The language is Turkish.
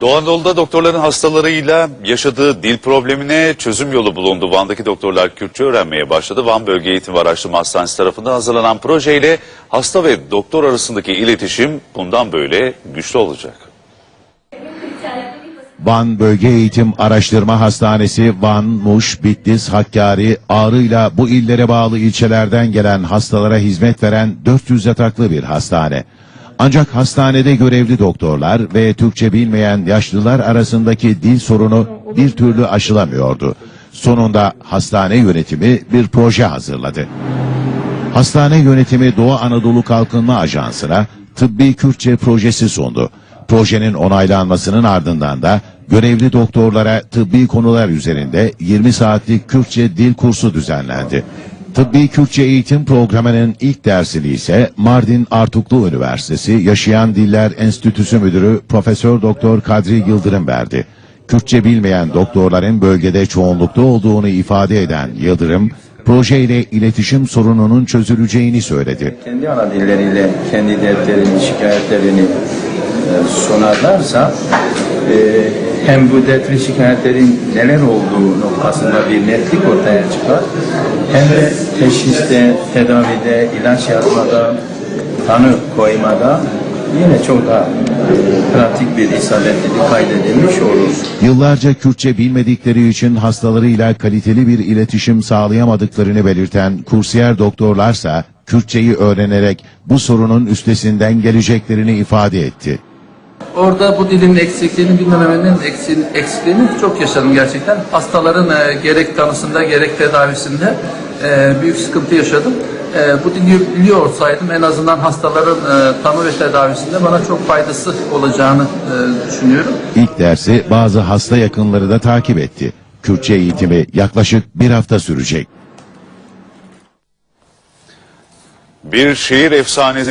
Doğu Anadolu'da doktorların hastalarıyla yaşadığı dil problemine çözüm yolu bulundu. Van'daki doktorlar Kürtçe öğrenmeye başladı. Van Bölge Eğitim ve Araştırma Hastanesi tarafından hazırlanan projeyle hasta ve doktor arasındaki iletişim bundan böyle güçlü olacak. Van Bölge Eğitim Araştırma Hastanesi Van, Muş, Bitlis, Hakkari, Ağrı'yla bu illere bağlı ilçelerden gelen hastalara hizmet veren 400 yataklı bir hastane. Ancak hastanede görevli doktorlar ve Türkçe bilmeyen yaşlılar arasındaki dil sorunu bir türlü aşılamıyordu. Sonunda hastane yönetimi bir proje hazırladı. Hastane yönetimi Doğu Anadolu Kalkınma Ajansı'na tıbbi Kürtçe projesi sundu. Projenin onaylanmasının ardından da görevli doktorlara tıbbi konular üzerinde 20 saatlik Kürtçe dil kursu düzenlendi. Tıbbi Kürtçe eğitim programının ilk dersini ise Mardin Artuklu Üniversitesi Yaşayan Diller Enstitüsü Müdürü Profesör Doktor Kadri Yıldırım verdi. Kürtçe bilmeyen doktorların bölgede çoğunlukta olduğunu ifade eden Yıldırım, projeyle iletişim sorununun çözüleceğini söyledi. kendi ana dilleriyle kendi dertlerini, şikayetlerini e, sunarlarsa e, hem bu dert ve şikayetlerin neler olduğu noktasında bir netlik ortaya çıkar hem de teşhiste, tedavide, ilaç yazmada, tanı koymada yine çok daha pratik bir isabetlilik kaydedilmiş olur. Yıllarca Kürtçe bilmedikleri için hastalarıyla kaliteli bir iletişim sağlayamadıklarını belirten kursiyer doktorlarsa Kürtçeyi öğrenerek bu sorunun üstesinden geleceklerini ifade etti. Orada bu dilin eksikliğini, bilmemenin eksikliğini, eksikliğini çok yaşadım gerçekten. Hastaların e, gerek tanısında gerek tedavisinde e, büyük sıkıntı yaşadım. E, bu dili biliyor olsaydım en azından hastaların e, tanı ve tedavisinde bana çok faydası olacağını e, düşünüyorum. İlk dersi bazı hasta yakınları da takip etti. Kürtçe eğitimi yaklaşık bir hafta sürecek. Bir şehir efsanesi